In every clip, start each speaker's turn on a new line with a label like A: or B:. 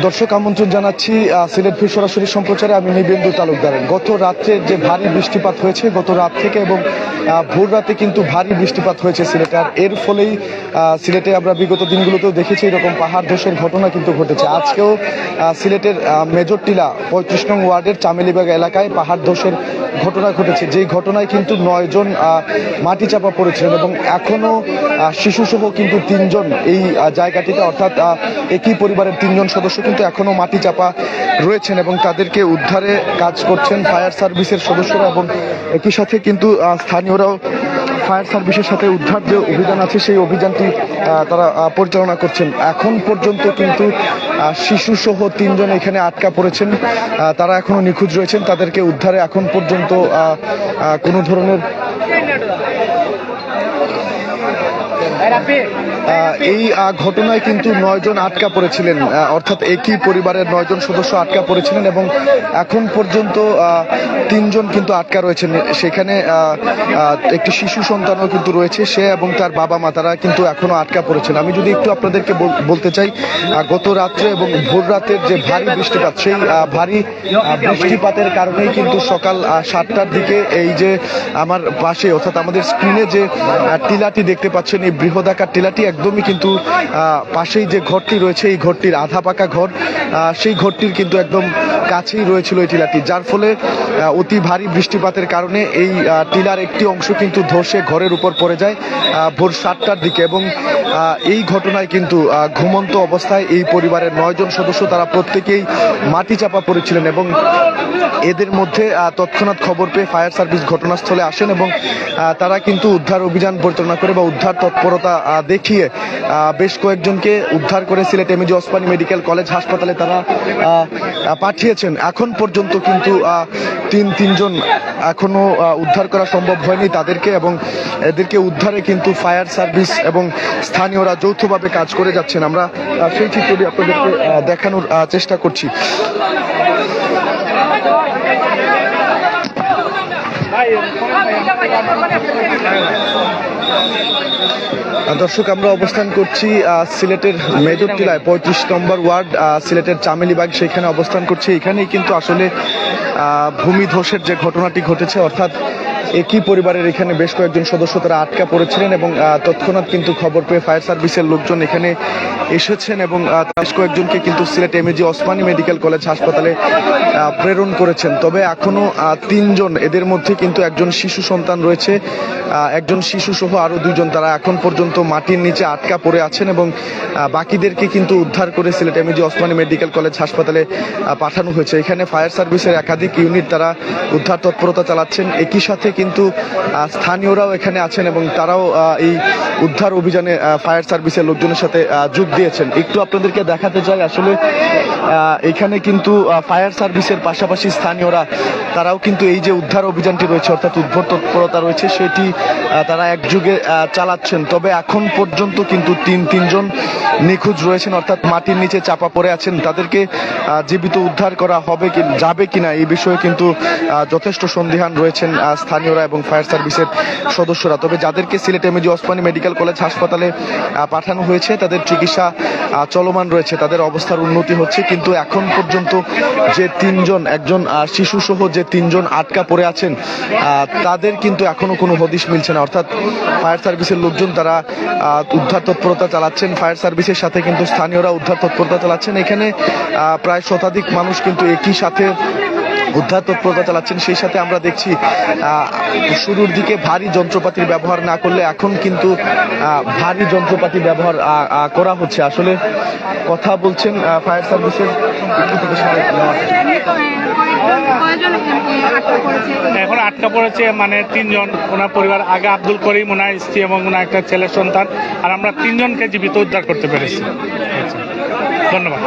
A: দর্শক আমন্ত্রণ জানাচ্ছি সিলেট ফির সরাসরি সম্প্রচারে আমি নিবেন্দু তালুকদার গত রাত্রে যে ভারী বৃষ্টিপাত হয়েছে, গত রাত থেকে এবং ভোর রাতে কিন্তু ভারী বৃষ্টিপাত হয়েছে সিলেটে। আর এর ফলেই সিলেটে আমরা বিগত দিনগুলোতেও দেখেছি এরকম পাহাড় ধসের ঘটনা কিন্তু ঘটেছে। আজকেও সিলেটের মেজর টিলা, পঁয়ত্রিশ নং ওয়ার্ডের চামেলিবাগ এলাকায় পাহাড় ধসের ঘটনা ঘটেছে। যেই ঘটনায় কিন্তু নয়জন মাটি চাপা পড়েছিলেন এবং এখনও শিশুসহ কিন্তু তিনজন এই জায়গাটিতে অর্থাৎ একই পরিবারের তিনজন সদস্য কিন্তু এখনও মাটি চাপা রয়েছেন এবং তাদেরকে উদ্ধারে কাজ করছেন ফায়ার সার্ভিসের সদস্যরা এবং একই সাথে কিন্তু স্থানীয়রাও ফায়ার সার্ভিসের সাথে উদ্ধার যে অভিযান আছে, সেই অভিযানটি তারা পরিচালনা করছেন। এখন পর্যন্ত কিন্তু শিশু সহ তিনজন এখানে আটকা পড়েছেন। তারা এখনও নিখোঁজ রয়েছেন। তাদেরকে উদ্ধারে এখন পর্যন্ত কোনো ধরনের এই ঘটনায় কিন্তু নয়জন আটকা পড়েছিলেন। অর্থাৎ একই পরিবারের নয়জন সদস্য আটকা পড়েছিলেন এবং এখন পর্যন্ত তিনজন কিন্তু আটকা রয়েছেন। সেখানে একটি শিশু সন্তানও কিন্তু রয়েছে, সে এবং তার বাবা মা তারা কিন্তু এখনও আটকা পড়েছেন। আমি যদি একটু আপনাদেরকে বলতে চাই গত রাত্রে এবং ভোর রাতের যে ভারী বৃষ্টিপাত, সেই ভারী বৃষ্টিপাতের কারণেই কিন্তু সকাল সাতটার দিকে এই যে আমার পাশে, অর্থাৎ আমাদের স্ক্রিনে যে টিলাটি দেখতে পাচ্ছেন, এই বৃহদাকার টিলাটি একদমই কিন্তু পাশেই যে ঘরটি রয়েছে, এই ঘরটির আধা পাকা ঘর সেই ঘরটির কিন্তু একদম কাছেই রয়েছিল এই টিলাটি যার ফলে অতি ভারী বৃষ্টিপাতের কারণে এই টিলার একটি অংশ কিন্তু ধসে ঘরের উপর পড়ে যায় ভোর সাতটার দিকে এবং এই ঘটনায় কিন্তু ঘুমন্ত অবস্থায় এই পরিবারের নয়জন সদস্য তারা প্রত্যেকেই মাটি চাপা পড়েছিলেন এবং এদের মধ্যে তৎক্ষণাৎ খবর পেয়ে ফায়ার সার্ভিস ঘটনাস্থলে আসেন এবং তারা কিন্তু উদ্ধার অভিযান পরিচালনা করে বা উদ্ধার তৎপরতা দেখিয়ে আহ, বেশ কয়েকজনকে উদ্ধার করে Sylhet MAG Osmani medical college হাসপাতালে তারা পাঠিয়েছেন। এখন পর্যন্ত কিন্তু তিন তিনজন এখনও উদ্ধার করা সম্ভব হয়নি তাদেরকে এবং এদেরকে উদ্ধারে কিন্তু ফায়ার সার্ভিস এবং স্থানীয়রা যৌথভাবে কাজ করে যাচ্ছেন। আমরা সেই চিত্রটি আপনাদেরকে দেখানোর চেষ্টা করছি। দর্শক, আমরা অবস্থান করছি সিলেটের মেজর টিলায় পঁয়ত্রিশ নম্বর ওয়ার্ড সিলেটের চামেলিবাগ, সেখানে অবস্থান করছি। এখানেই কিন্তু আসলে ভূমি ধসের যে ঘটনাটি ঘটেছে, অর্থাৎ একই পরিবারের এখানে বেশ কয়েকজন সদস্য তারা আটকা পড়েছিলেন এবং তৎক্ষণাৎ কিন্তু খবর পেয়ে ফায়ার সার্ভিসের লোকজন এখানে এসেছেন এবং বেশ কয়েকজনকে কিন্তু Sylhet MAG Osmani medical college হাসপাতালে প্রেরণ করেছেন। তবে এখনও তিনজন, এদের মধ্যে কিন্তু একজন শিশু সন্তান রয়েছে একজন শিশু সহ আরও দুইজন তারা এখন পর্যন্ত মাটির নিচে আটকা পড়ে আছেন এবং বাকিদেরকে কিন্তু উদ্ধার করে Sylhet MAG Osmani medical college হাসপাতালে পাঠানো হয়েছে। এখানে ফায়ার সার্ভিসের একাধিক ইউনিট তারা উদ্ধার তৎপরতা চালাচ্ছেন। একই সাথে কিন্তু স্থানীয়রাও এখানে আছেন এবং তারাও এই উদ্ধার অভিযানে ফায়ার সার্ভিসের লোকজনের সাথে যোগ দিয়েছেন। একটু আপনাদেরকে দেখাতে চাই, আসলে এখানে কিন্তু ফায়ার সার্ভিসের পাশাপাশি স্থানীয়রা, তারাও কিন্তু এই যে উদ্ধার অভিযানটি রয়েছে, অর্থাৎ উদ্ধার তৎপরতা রয়েছে, সেটি তারা একযোগে চালাচ্ছেন। তবে এখন পর্যন্ত কিন্তু তিন, তিনজন নিখোঁজ রয়েছেন, অর্থাৎ মাটির নিচে চাপা পড়ে আছেন। তাদেরকে জীবিত উদ্ধার করা হবে কি, যাবে কিনা, এই বিষয়ে কিন্তু যথেষ্ট সন্দিহান রয়েছেন স্থানীয়রা এবং ফায়ার সার্ভিসের সদস্যরা। তবে যাদেরকে Sylhet MAG Osmani medical college হাসপাতালে পাঠানো হয়েছে, তাদের চিকিৎসা চলমান রয়েছে, তাদের অবস্থার উন্নতি হচ্ছে। কিন্তু এখন পর্যন্ত যে তিনজন, একজন শিশু সহ যে তিনজন আটকা পড়ে আছেন তাদের কিন্তু এখনও কোনো হদিশ মিলছে না। অর্থাৎ ফায়ার সার্ভিসের লোকজন তারা উদ্ধার তৎপরতা চালাচ্ছেন। ফায়ার সার্ভিসের সাথে কিন্তু স্থানীয়রা উদ্ধার তৎপরতা চালাচ্ছেন। এখানে প্রায় শতাধিক মানুষ কিন্তু একই সাথে উদ্ধার তৎপরতা চালাচ্ছেন, সেই সাথে আমরা দেখছি শুরুর দিকে ভারী যন্ত্রপাতির ব্যবহার না করলে এখন কিন্তু ভারী যন্ত্রপাতি ব্যবহার করা হচ্ছে আসলে কথা বলছেন ফায়ার সার্ভিসের
B: এখন আটকা পড়েছে মানে তিনজন, ওনার পরিবার, আগে আব্দুল করিম, ওনার স্ত্রী এবং ওনার একটা ছেলের সন্তান, আর আমরা তিনজনকে জীবিত উদ্ধার করতে পেরেছি। ধন্যবাদ।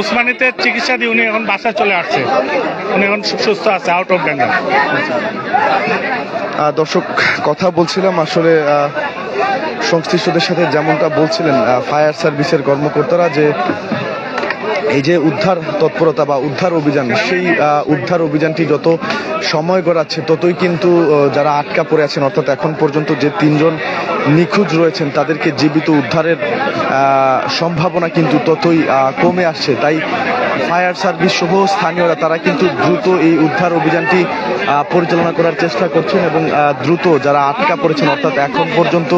A: উসমানীতে
B: চিকিৎসা দিয়ে উনি এখন বাসায় চলে আসছে। উনি এখন সুস্থ আছে আউট অফ
A: বেঙ্গল দর্শক, কথা বলছিলাম, আসলে সংশ্লিষ্টদের সাথে যেমনটা বলছিলেন ফায়ার সার্ভিসের কর্মকর্তারা যে এই যে উদ্ধার তৎপরতা বা উদ্ধার অভিযান, সেই উদ্ধার অভিযানটি যত সময় গড়াচ্ছে, ততই কিন্তু যারা আটকা পড়ে আছেন, অর্থাৎ এখন পর্যন্ত যে তিনজন নিখোঁজ রয়েছেন, তাদেরকে জীবিত উদ্ধারের সম্ভাবনা কিন্তু ততই কমে আসছে। তাই ফায়ার সার্ভিস সহ স্থানীয়রা, তারা কিন্তু দ্রুত এই উদ্ধার অভিযানটি পরিচালনা করার চেষ্টা করছেন এবং দ্রুত যারা আটকা পড়েছেন, অর্থাৎ এখন পর্যন্ত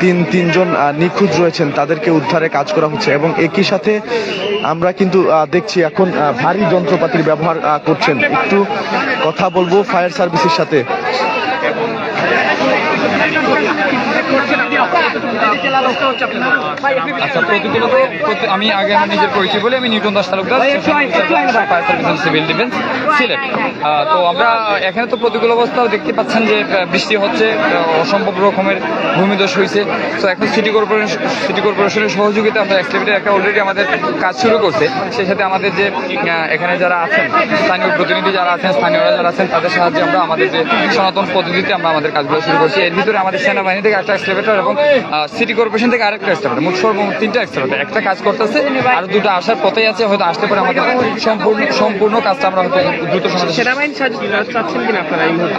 A: তিন, তিনজন নিখোঁজ রয়েছেন, তাদেরকে উদ্ধারে কাজ করা হচ্ছে এবং একই সাথে আমরা কিন্তু দেখছি এখন ভারী যন্ত্রপাতির ব্যবহার করছেন। একটু কথা বলব ফায়ার সার্ভিসের সাথে।
C: আচ্ছা আমি আগে আমার নিজের পরিচয় বলি আমি Newton Das Talukdar fire service civil defence Sylhet. তো আমরা এখানে তো প্রতিকূল অবস্থাও দেখতে পাচ্ছেন যে বৃষ্টি হচ্ছে অসম্ভব রকমের ভূমিদোষ হয়েছে। তো এখন সিটি কর্পোরেশন সিটি কর্পোরেশনের সহযোগিতা আমরা এক্সটিভেটের একটা অলরেডি আমাদের কাজ শুরু করছে। সেই সাথে আমাদের যে এখানে যারা আছেন স্থানীয় প্রতিনিধি যারা আছেন স্থানীয়রা যারা আছেন তাদের সাহায্যে আমরা আমাদের যে সনাতন পদ্ধতিতে আমরা আমাদের কাজগুলো শুরু করছি। এর ভিতরে আমাদের সেনাবাহিনী থেকে একটা এক্সটিভেটর এবং সিটি কর্পোরেশন থেকে আরেকটা এক্সটিভেটর মোট সর্বমোট তিনটা এক্সটিভেটর একটা কাজ করতেছে আর দুটো আসার পথেই আছে হয়তো আসতে পারে আমাদের সম্পূর্ণ সম্পূর্ণ কাজটা আমরা হয়তো দ্রুত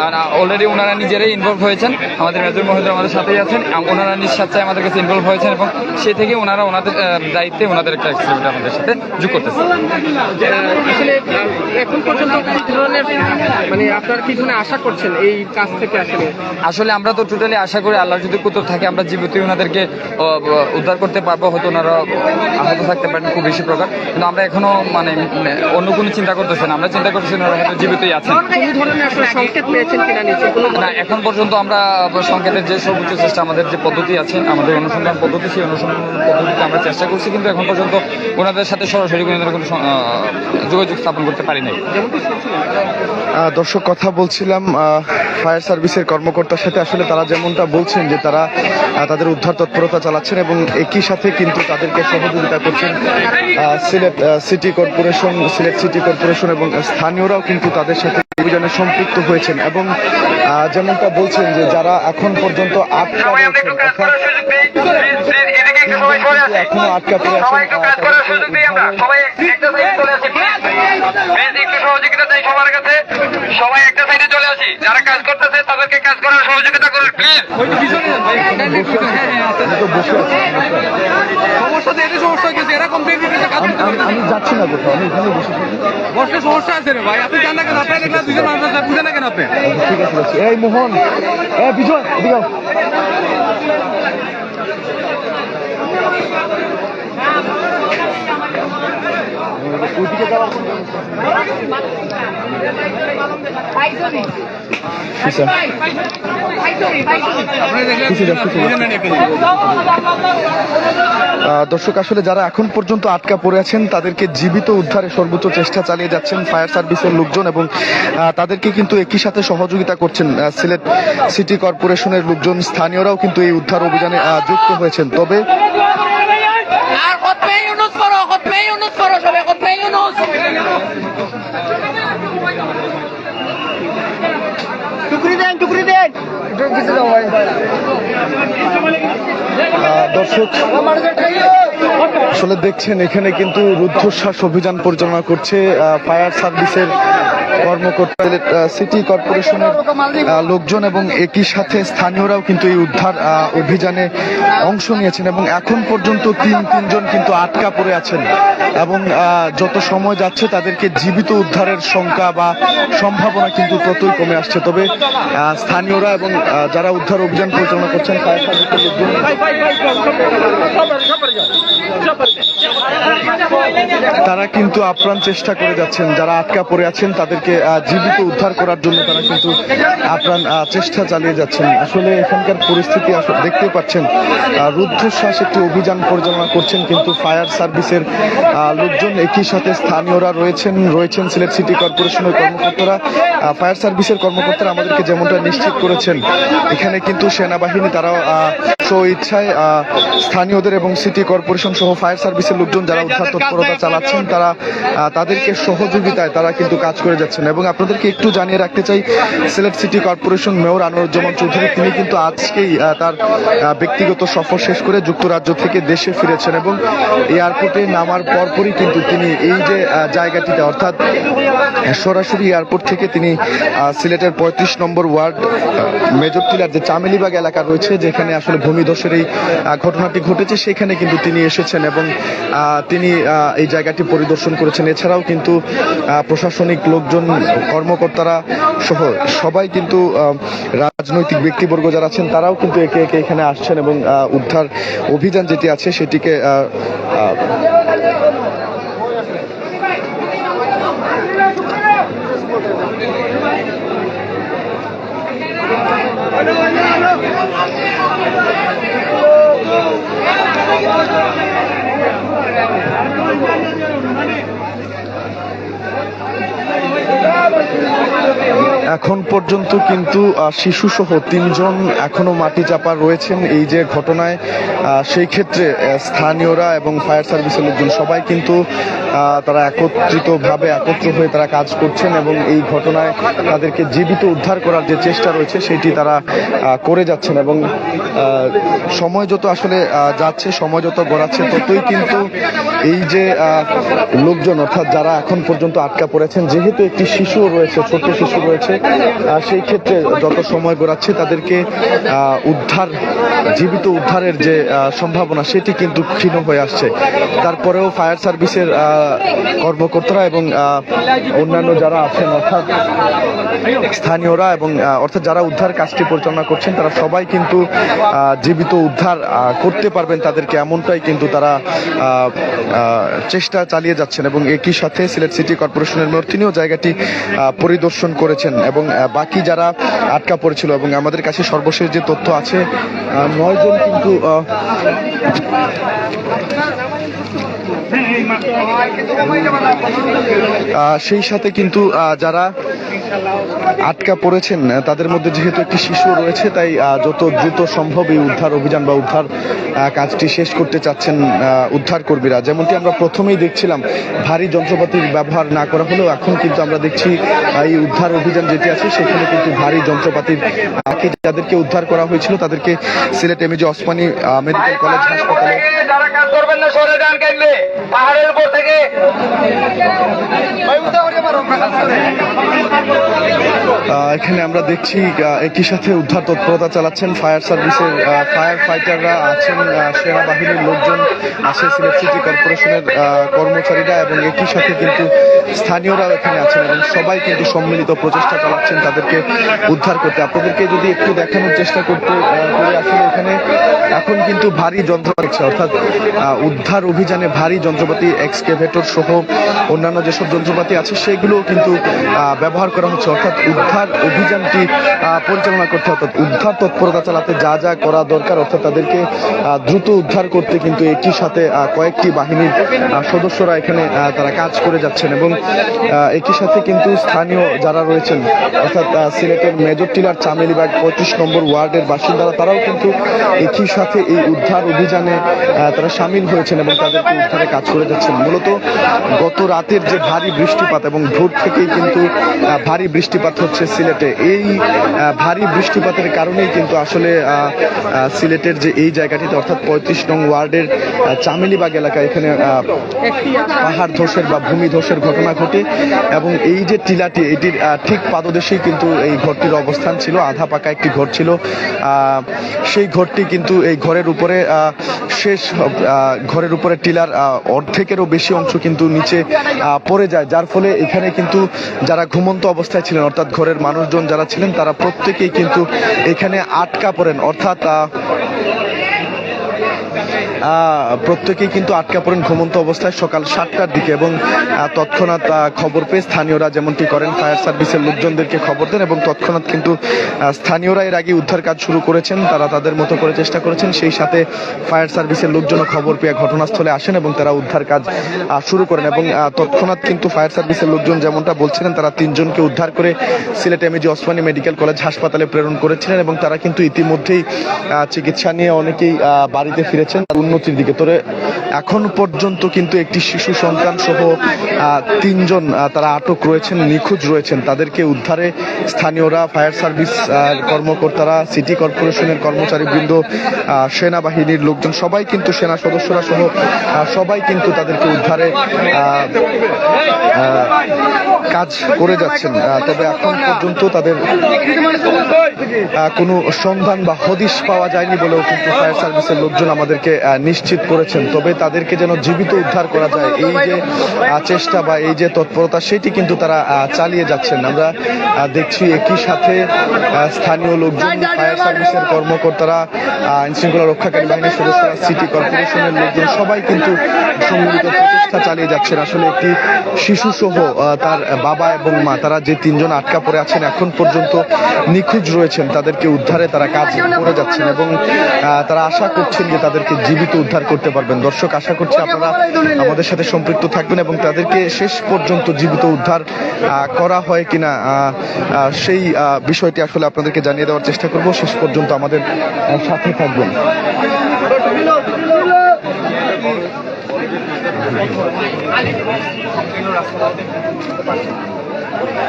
C: আর অলরেডি ওনারা নিজেরাই ইনভলভ হয়েছেন। আমাদের মেজর মহোদয় আমাদের সাথেই আছেন। ওনারা নিজ সাথে আমাদের কাছে ইনভলভ হয়েছেন এবং সে থেকে ওনারা ওনাদের দায়িত্বে ওনাদের একটা এক্সপেরিমেন্ট আমাদের সাথে যোগ করতেছে।
D: আসলে মানে আপনারা কি ধরনের আশা করছেন এই কাজ থেকে আসলে?
C: আসলে আমরা তো টোটালি আশা করি আল্লাহ যদি কুতুব থাকে আমরা জীবিতই ওনাদেরকে উদ্ধার করতে পারব। হয়তো ওনারা আহত থাকতে পারেন খুব বেশি প্রকার। কিন্তু আমরা এখনও মানে অন্য কোনো চিন্তা করতেছেন আমরা চিন্তা করতেছি ওনারা হয়তো জীবিতই আছেন। না এখন পর্যন্ত আমরা সংকেতের যে সর্বোচ্চ চেষ্টা আমাদের যে পদ্ধতি আছে আমাদের অনুসন্ধান পদ্ধতি সেই অনুসন্ধান পদ্ধতিতে আমরা চেষ্টা করছি কিন্তু এখন পর্যন্ত ওনাদের সাথে সরাসরি কোনো যোগাযোগ স্থাপন করতে পারি নাই।
A: দর্শক, কথা বলছিলাম ফায়ার সার্ভিসের কর্মকর্তার সাথে। আসলে তারা যেমনটা বলছেন যে তারা তাদের উদ্ধার তৎপরতা চালাচ্ছেন এবং একই সাথে কিন্তু তাদেরকে সহযোগিতা করছেন Sylhet city corporation, Sylhet city corporation এবং স্থানীয়রাও কিন্তু তাদের সাথে অভিযানে সম্পৃক্ত হয়েছেন এবং যেমনটা বলছেন যে যারা এখন পর্যন্ত আটকা রয়েছেন এখনও আটকা পড়ে তাদেরকে উদ্ধারে
E: সবার কাছে। সবাই একটা সাইডে চলে আসি। যারা কাজ করতেছে তাদেরকে কাজ করার সহযোগিতা করুন প্লিজ
D: সমস্যা তো এটা সমস্যা হচ্ছে এরা কমপ্লেন
A: আমি- যাচ্ছি না কোথাও আমি এখানে বসে
D: সমস্যা আছে রে ভাই আপনি জান না কেন আপনার দুজন মানুষ আছে না কেন আপনি?
A: ঠিক আছে যাচ্ছি এই মোহন। এ বিজয় এদিকে ওইদিকে যাওয়ার দর্শক, আসলে যারা এখন পর্যন্ত আটকা পড়ে আছেন, তাদেরকে জীবিত উদ্ধারে সর্বোচ্চ চেষ্টা চালিয়ে যাচ্ছেন ফায়ার সার্ভিসের লোকজন এবং তাদেরকে কিন্তু একই সাথে সহযোগিতা করছেন সিলেট সিটি কর্পোরেশনের লোকজন। স্থানীয়রাও কিন্তু এই উদ্ধার অভিযানে যুক্ত হয়েছেন। তবে
F: আর ইউনুস পড়ো সবাই খতমে ইউনুস টুকরি দেন।
A: দর্শক আসলে দেখছেন এখানে কিন্তু রুদ্ধশ্বাস অভিযান পরিচালনা করছে ফায়ার সার্ভিসের কর্মকর্তা সিটি কর্পোরেশনের লোকজন এবং একই সাথে স্থানীয়রাও কিন্তু এই উদ্ধার অভিযানে অংশ নিয়েছেন এবং এখন পর্যন্ত তিন তিনজন কিন্তু আটকা পড়ে আছেন এবং যত সময় যাচ্ছে তাদেরকে জীবিত উদ্ধারের সংখ্যা বা সম্ভাবনা কিন্তু ততই কমে আসছে তবে স্থানীয়রা এবং যারা উদ্ধার অভিযান পরিচালনা করছেন ফায়ার সার্ভিসের লোকজন তারা কিন্তু আপ্রাণ চেষ্টা করে যাচ্ছেন। যারা আটকা পড়ে আছেন তাদেরকে জীবিত উদ্ধার করার জন্য তারা কিন্তু আপ্রাণ চেষ্টা চালিয়ে যাচ্ছেন। আসলে এখানকার পরিস্থিতি দেখতে পাচ্ছেন রুদ্ধশ্বাস একটি অভিযান পরিচালনা করছেন কিন্তু ফায়ার সার্ভিসের লোকজন একই সাথে স্থানীয়রা রয়েছেন রয়েছেন সিলেট সিটি কর্পোরেশনের কর্মকর্তারা। ফায়ার সার্ভিসের কর্মকর্তারা আমাদেরকে যেমনটা নিশ্চিত করেছেন এখানে কিন্তু সেনাবাহিনী আহ, স্ব ইচ্ছায় স্থানীয়দের এবং সিটি কর্পোরেশন সহ ফায়ার সার্ভিসের লোকজন যারা উদ্ধার তৎপরতা চালাচ্ছেন, তারা তাদেরকে সহযোগিতায় তারা কিন্তু কাজ করে যাচ্ছেন। এবং আপনাদেরকে একটু জানিয়ে রাখতে চাই, Sylhet city corporation mayor Anwaruzzaman Chowdhury, তিনি কিন্তু আজকেই তার ব্যক্তিগত সফর শেষ করে যুক্তরাজ্য থেকে দেশে ফিরেছেন এবং এয়ারপোর্টে নামার পরপরই কিন্তু তিনি এই যে জায়গাটিতে, অর্থাৎ, সরাসরি এয়ারপোর্ট থেকে তিনি সিলেটের পঁয়ত্রিশ নম্বর ওয়ার্ড মেজর টিলার যে চামেলিবাগ এলাকা রয়েছে, যেখানে আসলে ভূমিধসের এই ঘটনাটি ঘটেছে, সেখানে কিন্তু তিনি এসেছেন এবং তিনি এই জায়গাটি পরিদর্শন করেছেন। এছাড়াও কিন্তু প্রশাসনিক লোকজন, কর্মকর্তারা সহ সবাই কিন্তু রাজনৈতিক ব্যক্তিবর্গ যারা আছেন, তারাও কিন্তু একে একে এখানে আসছেন এবং উদ্ধার অভিযান যেটি আছে, সেটিকে এখন পর্যন্ত কিন্তু শিশু সহ তিনজন এখনও মাটি চাপা রয়েছেন এই যে ঘটনায়। সেই ক্ষেত্রে স্থানীয়রা এবং ফায়ার সার্ভিসের লোকজন সবাই কিন্তু তারা একত্রিতভাবে একত্র হয়ে তারা কাজ করছেন এবং এই ঘটনায় তাদেরকে জীবিত উদ্ধার করার যে চেষ্টা রয়েছে, সেটি তারা করে যাচ্ছেন এবং সময় যত আসলে যাচ্ছে, সময় যত গড়াচ্ছে, ততই কিন্তু এই যে লোকজন, অর্থাৎ যারা এখন পর্যন্ত আটকা পড়েছেন, যেহেতু একটি শিশু রয়েছে, ছোট্ট শিশু রয়েছে সেই ক্ষেত্রে যত সময় গড়াচ্ছে তাদেরকে উদ্ধার, জীবিত উদ্ধারের যে সম্ভাবনা সেটি কিন্তু ক্ষীণ হয়ে আসছে। তারপরেও ফায়ার সার্ভিসের কর্মকর্তারা এবং অন্যান্য যারা আছেন, অর্থাৎ স্থানীয়রা এবং অর্থাৎ যারা উদ্ধার কাজটি পরিচালনা করছেন, তারা সবাই কিন্তু জীবিত উদ্ধার করতে পারবেন তাদেরকে এমনটাই কিন্তু তারা চেষ্টা চালিয়ে যাচ্ছেন এবং একই সাথে সিলেট সিটি কর্পোরেশনের মেয়র তিনিও জায়গাটি পরিদর্শন করেছেন এবং বাকি যারা আটকা পড়েছিল এবং আমাদের কাছে সর্বশেষ যে তথ্য আছে নয়জন কিন্তু সেই সাথে কিন্তু যারা আটকা পড়েছেন তাদের মধ্যে যেহেতু একটি শিশু রয়েছে, তাই যত দ্রুত সম্ভব এই উদ্ধার অভিযান বা উদ্ধার কাজটি শেষ করতে চাচ্ছেন উদ্ধার কর্মীরা। যেমনটি আমরা প্রথমেই দেখছিলাম, ভারী যন্ত্রপাতির ব্যবহার না করা হলেও এখন কিন্তু আমরা দেখছি এই উদ্ধার অভিযান যেটি আছে, সেখানে কিন্তু ভারী যন্ত্রপাতির যাদেরকে উদ্ধার করা হয়েছিল, তাদেরকে Sylhet MAG Osmani medical college হাসপাতালে
E: কাজ করবেন না সরে যান কেন্দ্রে পাহাড়ের উপর থেকে।
A: এখানে আমরা দেখছি একই সাথে উদ্ধার তৎপরতা চালাচ্ছেন ফায়ার সার্ভিসের ফায়ার ফাইটাররা আছেন সেনাবাহিনীর লোকজন আছে সিলেট সিটি কর্পোরেশনের কর্মচারীরা এবং একই সাথে কিন্তু স্থানীয়রাও এখানে আছেন এবং সবাই কিন্তু সম্মিলিত প্রচেষ্টা চালাচ্ছেন তাদেরকে উদ্ধার করতে। আপনাদেরকে যদি একটু দেখানোর চেষ্টা করতে আসলে এখানে এখন কিন্তু ভারী যন্ত্র আছে অর্থাৎ উদ্ধার অভিযানে ভারী যন্ত্রপাতি এক্সকেভেটর সহ অন্যান্য যেসব যন্ত্রপাতি আছে, সেগুলোও কিন্তু ব্যবহার করা হচ্ছে। অর্থাৎ উদ্ধার অভিযানটি পরিচালনা করতে অর্থাৎ উদ্ধার তৎপরতা চালাতে যা যা করা দরকার, অর্থাৎ তাদেরকে দ্রুত উদ্ধার করতে কিন্তু একই সাথে কয়েকটি বাহিনীর সদস্যরা এখানে তারা কাজ করে যাচ্ছেন এবং একই সাথে কিন্তু স্থানীয় যারা রয়েছেন, অর্থাৎ সিলেটের মেজর টিলার চামেলিবাগ পঁয়ত্রিশ নম্বর ওয়ার্ডের বাসিন্দারা, তারাও কিন্তু একই সাথে এই উদ্ধার অভিযানে তারা সামিল হয়েছেন এবং তাদেরকে উদ্ধারে কাজ করে যাচ্ছেন। মূলত গত রাতের যে ভারী বৃষ্টিপাত এবং ভোর থেকেই কিন্তু ভারী বৃষ্টিপাত হচ্ছে সিলেটে। এই ভারী বৃষ্টিপাতের কারণেই কিন্তু আসলে সিলেটের যে এই জায়গাটিতে, অর্থাৎ পঁয়ত্রিশ নং ওয়ার্ডের চামেলিবাগ এলাকা এখানে পাহাড় ধসের বা ভূমি ধসের ঘটনা ঘটে এবং এই যে টিলাটি, এটির ঠিক পাদদেশেই কিন্তু এই ঘরটির অবস্থান ছিল। আধা পাকা একটি ঘর ছিল। সেই ঘরটি কিন্তু এই ঘরের উপরে শেষ ঘরের উপরে টিলার অর্ধেকেরও বেশি অংশ কিন্তু নিচে পড়ে যায়। যার ফলে এখানে কিন্তু যারা ঘুমন্ত অবস্থায় ছিলেন, অর্থাৎ ঘরের মানুষজন যারা ছিলেন, তারা প্রত্যেকেই কিন্তু এখানে আটকা পড়েন। অর্থাৎ প্রত্যেকেই কিন্তু আটকা পড়েন ঘুমন্ত অবস্থায় সকাল সাতটার দিকে এবং তৎক্ষণাৎ খবর পেয়ে স্থানীয়রা যেমনটি করেন, ফায়ার সার্ভিসের লোকজনদেরকে খবর দেন এবং তৎক্ষণাৎ কিন্তু স্থানীয়রা এর আগে উদ্ধার কাজ শুরু করেছেন, তারা তাদের মতো করে চেষ্টা করেছেন, সেই সাথে ফায়ার সার্ভিসের লোকজনও খবর পেয়ে ঘটনাস্থলে আসেন এবং তারা উদ্ধার কাজ শুরু করেন এবং তৎক্ষণাৎ কিন্তু ফায়ার সার্ভিসের লোকজন যেমনটা বলছিলেন, তারা তিনজনকে উদ্ধার করে Sylhet MAG Osmani medical college হাসপাতালে প্রেরণ করেছিলেন এবং তারা কিন্তু ইতিমধ্যেই চিকিৎসা নিয়ে অনেকেই বাড়িতে ফিরেছেন। উন্নতির দিকে। তবে এখন পর্যন্ত কিন্তু একটি শিশু সন্তান সহ তিনজন তারা আটক রয়েছেন, নিখোঁজ রয়েছেন। তাদেরকে উদ্ধারে স্থানীয়রা, ফায়ার সার্ভিস কর্মকর্তারা, সিটি কর্পোরেশনের কর্মচারীবৃন্দ সেনাবাহিনীর লোকজন, সবাই কিন্তু সেনা সদস্যরা সহ সবাই কিন্তু তাদেরকে উদ্ধারে কাজ করে যাচ্ছেন। তবে এখন পর্যন্ত তাদের কোনো সন্ধান বা হদিশ পাওয়া যায়নি বলেও কিন্তু ফায়ার সার্ভিসের লোকজন আমাদেরকে নিশ্চিত করেছেন তবে তাদেরকে যেন জীবিত উদ্ধার করা যায়। এই যে চেষ্টা বা এই যে তৎপরতা সেটি কিন্তু তারা চালিয়ে যাচ্ছেন। আমরা দেখছি একই সাথে স্থানীয় লোকজন ফায়ার সার্ভিসের কর্মকর্তারা আইন শৃঙ্খলা রক্ষাকারী বাহিনীর সদস্যরা সিটি কর্পোরেশনের লোকজন সবাই কিন্তু সম্মিলিত প্রচেষ্টা চালিয়ে যাচ্ছেন। আসলে একটি শিশু সহ তার বাবা এবং মা তারা যে তিনজন আটকা পড়ে আছেন এখন পর্যন্ত নিখোঁজ রয়েছেন। তাদেরকে উদ্ধারে তারা কাজ করে যাচ্ছেন এবং তারা আশা করছেন যে তাদেরকে জীবিত উদ্ধার করতে পারবেন। দর্শক আশা করছি আপনারা আমাদের সাথে সম্পৃক্ত থাকবেন এবং তাদেরকে শেষ পর্যন্ত জীবিত উদ্ধার করা হয় কিনা সেই বিষয়টি আসলে আপনাদেরকে জানিয়ে দেওয়ার চেষ্টা করব। শেষ পর্যন্ত আমাদের সাথে থাকবেন।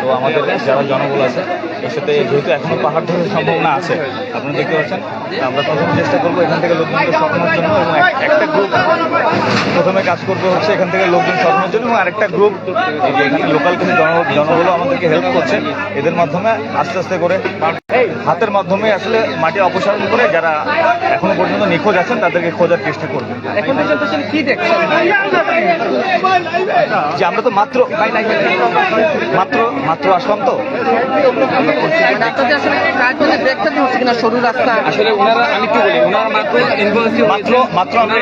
G: তো আমাদের যারা জনবল আছে এর সাথে যেহেতু এখনও পাহাড় ধরার সম্ভাবনা আছে আপনারা দেখতে পাচ্ছেন আমরা প্রথমে চেষ্টা করব এখান থেকে লোকজনকে সরানোর জন্য এবং একটা গ্রুপ প্রথমে কাজ করবে হচ্ছে এখান থেকে লোকজন সরানোর জন্য এবং আরেকটা গ্রুপ এখানে লোকাল কিছু জন জনবলও আমাদেরকে হেল্প করছে এদের মাধ্যমে আস্তে আস্তে করে হাতের মাধ্যমে আসলে মাটি অপসারণ করে যারা এখনও পর্যন্ত নিখোঁজ আছেন তাদেরকে খোঁজার চেষ্টা করবে। যে আমরা তো মাত্র মাত্র মাত্র আসলাম তো?
D: আপনাদের আসলে কাজ দেখতে হচ্ছে সরু রাস্তা
C: আসলে ওনারা আমি একটু বলি ওনারা মাত্র
G: মাত্র মাত্র আমরা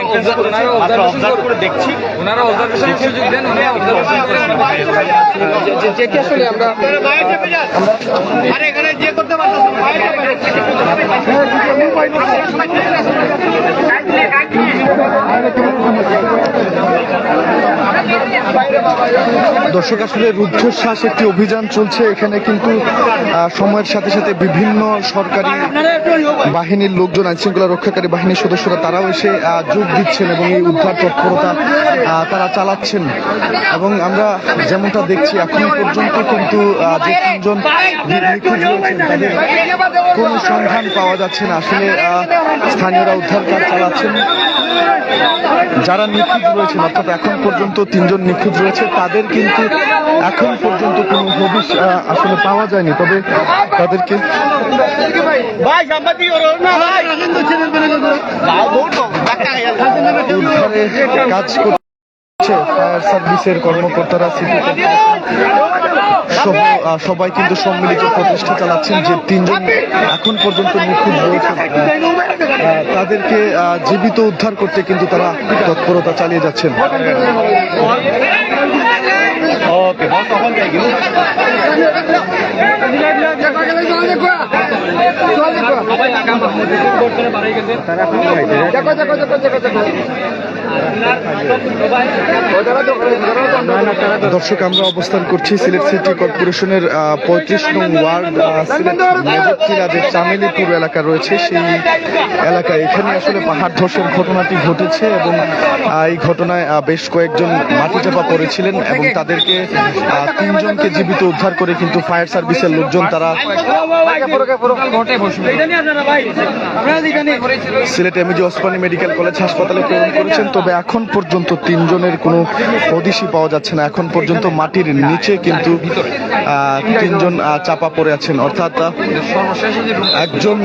G: মাত্র অবজার্ভ করে দেখছি।
C: ওনারা অবজারভেশন সুযোগ দেন
A: দর্শক আসলে রুদ্ধশ্বাস একটি অভিযান চলছে। এখানে কিন্তু সময়ের সাথে সাথে বিভিন্ন সরকারি বাহিনীর লোকজন আইন শৃঙ্খলা রক্ষাকারী বাহিনীর সদস্যরা, তারাও এসে যোগ দিচ্ছেন এবং এই উদ্ধার তৎপরতা তারা চালাচ্ছেন। এবং আমরা যেমনটা দেখছি, এখন পর্যন্ত কিন্তু যে তিনজন কোনো সন্ধান পাওয়া যাচ্ছে না। আসলে স্থানীয়রা উদ্ধার কাজ চালাচ্ছেন। যারা নিখোঁজ রয়েছেন, অর্থাৎ এখন পর্যন্ত তিনজন নিখোঁজ রয়েছে, তাদের কিন্তু এখন পর্যন্ত কোনো হদিশ আসলে পাওয়া যায়নি তবে তাদেরকে উদ্ধারে কাজ করছে ফায়ার সার্ভিসের কর্মকর্তারা সিটি সবাই কিন্তু সম্মিলিত প্রচেষ্টা চালাচ্ছেন যে তিনজন এখন পর্যন্ত নিখোঁজ রয়েছেন তাদেরকে জীবিত উদ্ধার করতে কিন্তু তারা তৎপরতা চালিয়ে যাচ্ছেন। দর্শক, আমরা অবস্থান করছি সিলেট সিটি কর্পোরেশনের পঁয়ত্রিশ নং ওয়ার্ড সিলেট যে চামেলিপুর এলাকা রয়েছে। সেই এলাকায় এখানে আসলে পাহাড় ধসের ঘটনাটি ঘটেছে এবং এই ঘটনায় বেশ কয়েকজন মাটি চাপা পড়েছিলেন এবং তাদেরকে তিনজনকে জীবিত উদ্ধার করে কিন্তু ফায়ার সার্ভিসের লোকজন তারা Sylhet MG Osmani medical college হাসপাতালে প্রেরণ করেছেন। তবে এখন পর্যন্ত তিনজনের কোনো হদিশই পাওয়া যাচ্ছে না। এখন পর্যন্ত মাটির নিচে কিন্তু তিনজন চাপা পড়ে আছেন। অর্থাৎ একজন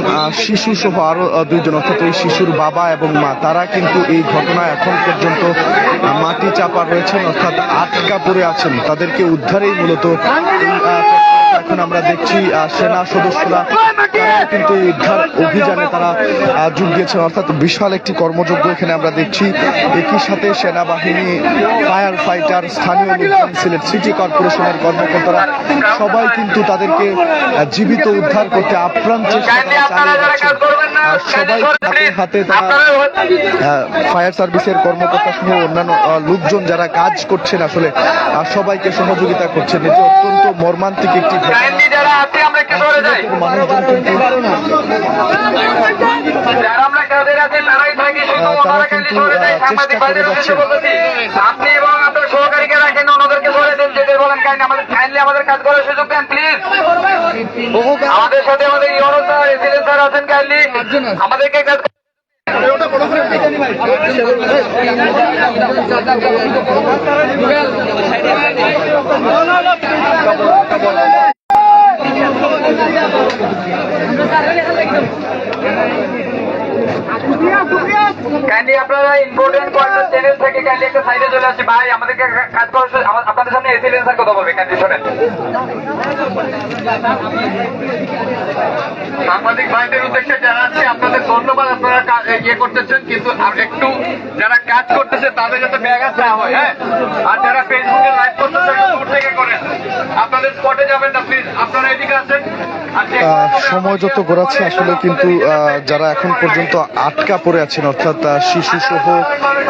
A: শিশু সহ আরও আহ, দুইজন অর্থাৎ ওই শিশুর বাবা এবং মা তারা কিন্তু এই ঘটনায় এখন পর্যন্ত মাটি চাপা রয়েছেন। অর্থাৎ আটকা পড়ে আছেন। তাদেরকে উদ্ধারেই মূলত এখন আমরা দেখছি সেনা সদস্যরা কিন্তু উদ্ধার অভিযানে তারা যোগ দিয়েছেন অর্থাৎ বিশাল একটি কর্মযজ্ঞ এখানে আমরা দেখছি। একই সাথে সেনাবাহিনী ফায়ার ফাইটার স্থানীয় লোকজন সিলেট সিটি কর্পোরেশনের কর্মকর্তারা সবাই কিন্তু তাদেরকে জীবিত উদ্ধার করতে আপ্রাণ চেষ্টা চালিয়ে সবাই হাতে হাতে তারা ফায়ার সার্ভিসের কর্মকর্তা সহ অন্যান্য লোকজন যারা কাজ করছেন আসলে আর সবাইকে সহযোগিতা করছেন। এটি অত্যন্ত মর্মান্তিক একটি
E: কাইন্ডলি যারা আছে আমরা একটু সরে যাই। যারা আমরা কাজ যাদের আছেন তারাই থাকি শুধু ওনারা খালি সরে
A: আহ,
E: সাংবাদিক ভাইদের উদ্দেশ্যে বলতেছি আপনি এবং আপনার সহকারীকে রাখেন ওনাদেরকে সরে দেন যেতে বলেন কাইন্ডলি আমাদের কাইন্ডলি আমাদের কাজ করার সুযোগ দেন প্লিজ আমাদের সাথে আমাদের ইউরো স্যার এসিলেন স্যার আছেন কাইন্ডলি। আমাদেরকে কাজ শুক্রিয়া শুক্রিয়া কাইন্ডলি আপনারা ইম্পর্টেন্ট পয়েন্ট চ্যানেল থেকে কাইন্ডলি একটা সাইডে চলে আসি। ভাই আমাদেরকে কাজ করার আপনাদের সামনে কথা বলবে কাইন্ডলি শোনেন। সাংবাদিক ভাইদের উদ্দেশ্যে জানাচ্ছি আপনাদের ধন্যবাদ আপনারা ইয়ে করতেছেন কিন্তু একটু যারা কাজ করতেছে তাদের যাতে ব্যাঘাত না হয় হ্যাঁ? আর যারা ফেসবুকে লাইভ দূর থেকে করেন। আপনাদের স্পটে যাবেন না প্লিজ আপনারা এদিকে
A: আহ,
E: সময়
A: যত গড়াচ্ছে আসলে কিন্তু যারা এখন পর্যন্ত আটকা পড়ে আছেন অর্থাৎ শিশু সহ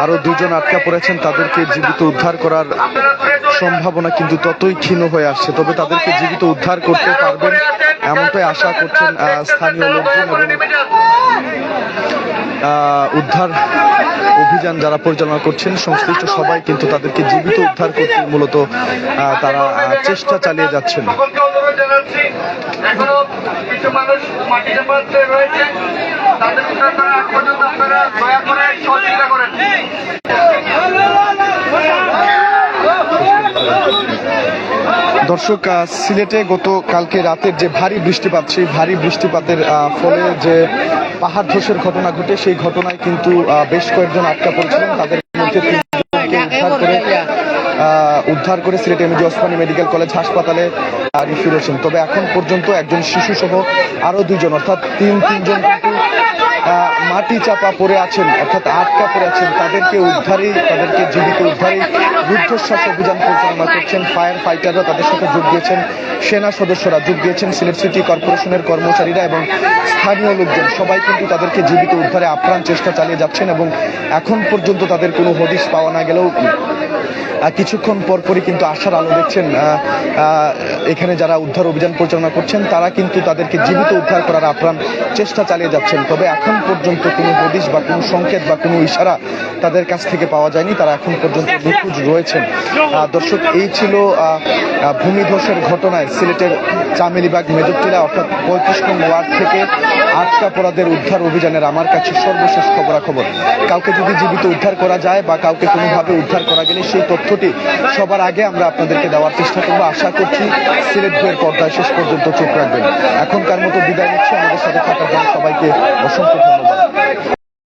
A: আরও দুজন আটকা পড়েছেন, তাদেরকে জীবিত উদ্ধার করার। সম্ভাবনা কিন্তু ততই ক্ষীণ হয়ে আসছে তবে তাদেরকে জীবিত উদ্ধার করতে পারবেন এমনটাই আশা করছেন স্থানীয় লোকজন এবং উদ্ধার অভিযান যারা পরিচালনা করছেন সংশ্লিষ্ট সবাই কিন্তু তাদেরকে জীবিত উদ্ধার করতে মূলত তারা চেষ্টা চালিয়ে যাচ্ছেন।
E: সকলকে অনুরোধ জানাচ্ছি এখনও কিছু মানুষ মাটি চাপাতে রয়েছে। তাদের উদ্ধার আগ পর্যন্ত আপনারা দয়া করে সহযোগিতা করেন।
A: দর্শক সিলেটে গত কালকে রাতের যে ভারী বৃষ্টিপাত সেই ভারী বৃষ্টিপাতের ফলে যে পাহাড় ধসের ঘটনা ঘটে, সেই ঘটনায় কিন্তু বেশ কয়েকজন আটকা পড়েছিলেন। তাদের মধ্যে উদ্ধার করে Sylhet MG Osmani medical college হাসপাতালে ফিরেছেন। তবে এখন পর্যন্ত একজন শিশু সহ আরও দুজন অর্থাৎ তিন তিনজন কিন্তু মাটি চাপা পড়ে আছেন, অর্থাৎ আটকা পড়ে আছেন, তাদেরকে উদ্ধারেই তাদেরকে জীবিত উদ্ধারেই রুদ্ধশ্বাস অভিযান পরিচালনা করছেন ফায়ার ফাইটাররা তাদের সাথে যোগ দিয়েছেন, সেনা সদস্যরা যোগ দিয়েছেন, সিলেট সিটি কর্পোরেশনের কর্মচারীরা এবং স্থানীয় লোকজন। সবাই কিন্তু তাদেরকে জীবিত উদ্ধারে আপ্রাণ চেষ্টা চালিয়ে যাচ্ছেন এবং এখন পর্যন্ত তাদের কোনো হদিশ পাওয়া না গেলেও কিছুক্ষণ পরপরই কিন্তু আশার আলো দেখছেন এখানে যারা উদ্ধার অভিযান পরিচালনা করছেন, তারা কিন্তু তাদেরকে জীবিত উদ্ধার করার আপ্রাণ চেষ্টা চালিয়ে যাচ্ছেন। তবে এখন পর্যন্ত কোনো হদিশ বা কোনো সংকেত বা কোনো ইশারা তাদের কাছ থেকে পাওয়া যায়নি। তারা এখন পর্যন্ত নিখোঁজ রয়েছেন। দর্শক, এই ছিল ভূমিধসের ঘটনায় সিলেটের চামেলিবাগ মেজরটিলা অর্থাৎ পঁয়ত্রিশ নং ওয়ার্ড থেকে আটকা পড়াদের উদ্ধার অভিযানের আমার কাছে সর্বশেষ খবরাখবর। কাউকে যদি জীবিত উদ্ধার করা যায় বা কাউকে কোনোভাবে উদ্ধার করা গেলে সেই তথ্যটি সবার আগে আমরা আপনাদেরকে দেওয়ার চেষ্টা করব। আশা করছি সিলেট বইয়ের পর্দায় শেষ পর্যন্ত চোখ রাখবেন। এখনকার মতো বিদায় নিচ্ছি। আমাদের সাথে থাকার জন্য সবাইকে অসংখ্য ধন্যবাদ।